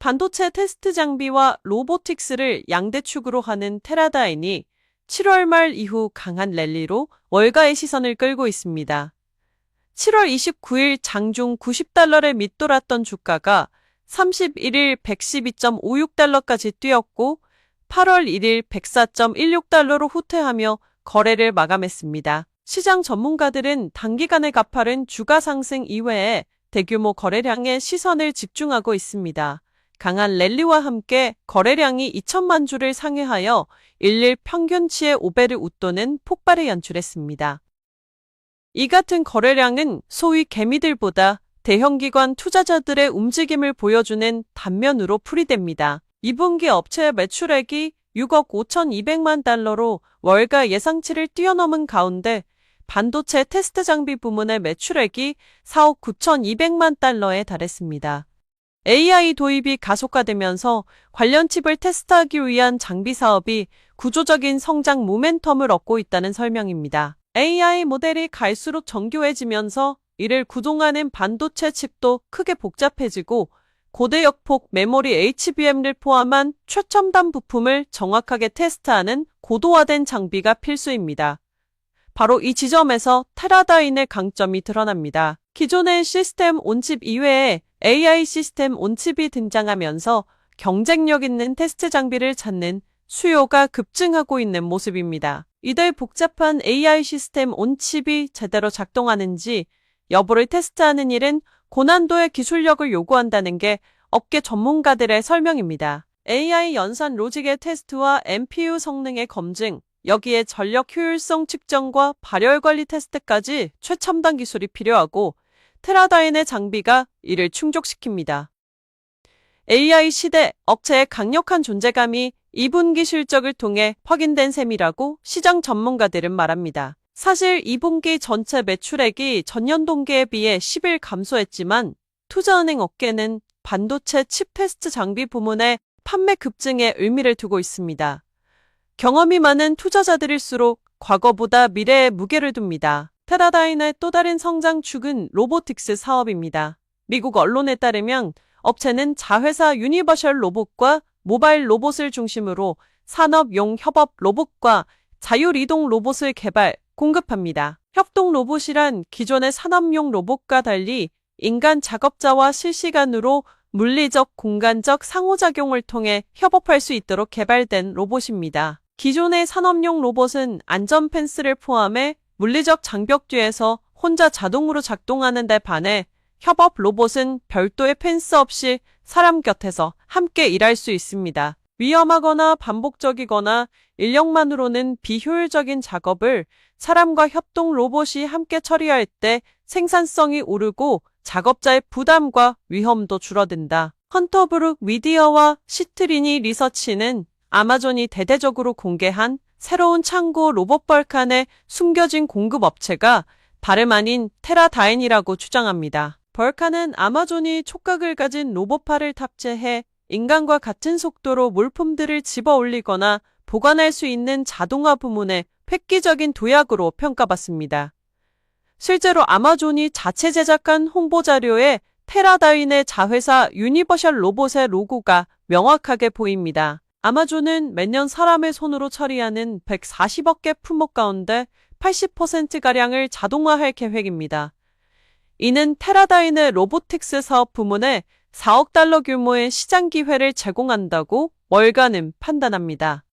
반도체 테스트 장비와 로보틱스를 양대 축으로 하는 테라다인이 7월 말 이후 강한 랠리로 월가의 시선을 끌고 있습니다. 7월 29일 장중 90달러를 밑돌았던 주가가 31일 112.56달러까지 뛰었고 8월 1일 104.16달러로 후퇴하며 거래를 마감했습니다. 시장 전문가들은 단기간의 가파른 주가 상승 이외에 대규모 거래량에 시선을 집중하고 있습니다. 강한 랠리와 함께 거래량이 2천만 주를 상회하여 일일 평균치의 5배를 웃도는 폭발을 연출했습니다. 이 같은 거래량은 소위 개미들보다 대형기관 투자자들의 움직임을 보여주는 단면으로 풀이됩니다. 2분기 업체 매출액이 6억 5,200만 달러로 월가 예상치를 뛰어넘은 가운데 반도체 테스트 장비 부문의 매출액이 4억 9,200만 달러에 달했습니다. AI 도입이 가속화되면서 관련 칩을 테스트하기 위한 장비 사업이 구조적인 성장 모멘텀을 얻고 있다는 설명입니다. AI 모델이 갈수록 정교해지면서 이를 구동하는 반도체 칩도 크게 복잡해지고 고대 역폭 메모리 HBM을 포함한 최첨단 부품을 정확하게 테스트하는 고도화된 장비가 필수입니다. 바로 이 지점에서 테라다인의 강점이 드러납니다. 기존의 시스템 온칩 이외에 AI 시스템 온칩이 등장하면서 경쟁력 있는 테스트 장비를 찾는 수요가 급증하고 있는 모습입니다. 이들 복잡한 AI 시스템 온칩이 제대로 작동하는지 여부를 테스트하는 일은 고난도의 기술력을 요구한다는 게 업계 전문가들의 설명입니다. AI 연산 로직의 테스트와 NPU 성능의 검증, 여기에 전력 효율성 측정과 발열 관리 테스트까지 최첨단 기술이 필요하고 테라다인의 장비가 이를 충족시킵니다. AI 시대 업체의 강력한 존재감이 2분기 실적을 통해 확인된 셈이라고 시장 전문가들은 말합니다. 사실 2분기 전체 매출액이 전년 동기에 비해 10일 감소했지만 투자은행 업계는 반도체 칩 테스트 장비 부문의 판매 급증에 의미를 두고 있습니다. 경험이 많은 투자자들일수록 과거보다 미래에 무게를 둡니다. 테라다인의 또 다른 성장 축은 로보틱스 사업입니다. 미국 언론에 따르면 업체는 자회사 유니버셜 로봇과 모바일 로봇을 중심으로 산업용 협업 로봇과 자율이동 로봇을 개발, 공급합니다. 협동 로봇이란 기존의 산업용 로봇과 달리 인간 작업자와 실시간으로 물리적, 공간적 상호작용을 통해 협업할 수 있도록 개발된 로봇입니다. 기존의 산업용 로봇은 안전 펜스를 포함해 물리적 장벽 뒤에서 혼자 자동으로 작동하는 데 반해 협업 로봇은 별도의 펜스 없이 사람 곁에서 함께 일할 수 있습니다. 위험하거나 반복적이거나 인력만으로는 비효율적인 작업을 사람과 협동 로봇이 함께 처리할 때 생산성이 오르고 작업자의 부담과 위험도 줄어든다. 헌터브룩 미디어와 시트리니 리서치는 아마존이 대대적으로 공개한 새로운 창고 로봇 벌칸의 숨겨진 공급 업체가 다름 아닌 테라다인이라고 주장합니다. 벌칸은 아마존이 촉각을 가진 로봇파를 탑재해 인간과 같은 속도로 물품들을 집어 올리거나 보관할 수 있는 자동화 부문의 획기적인 도약으로 평가받습니다. 실제로 아마존이 자체 제작한 홍보 자료에 테라다윈의 자회사 유니버셜 로봇의 로고가 명확하게 보입니다. 아마존은 매년 사람의 손으로 처리하는 140억 개 품목 가운데 80%가량을 자동화할 계획입니다. 이는 테라다인의 로보틱스 사업 부문에 4억 달러 규모의 시장 기회를 제공한다고 월가는 판단합니다.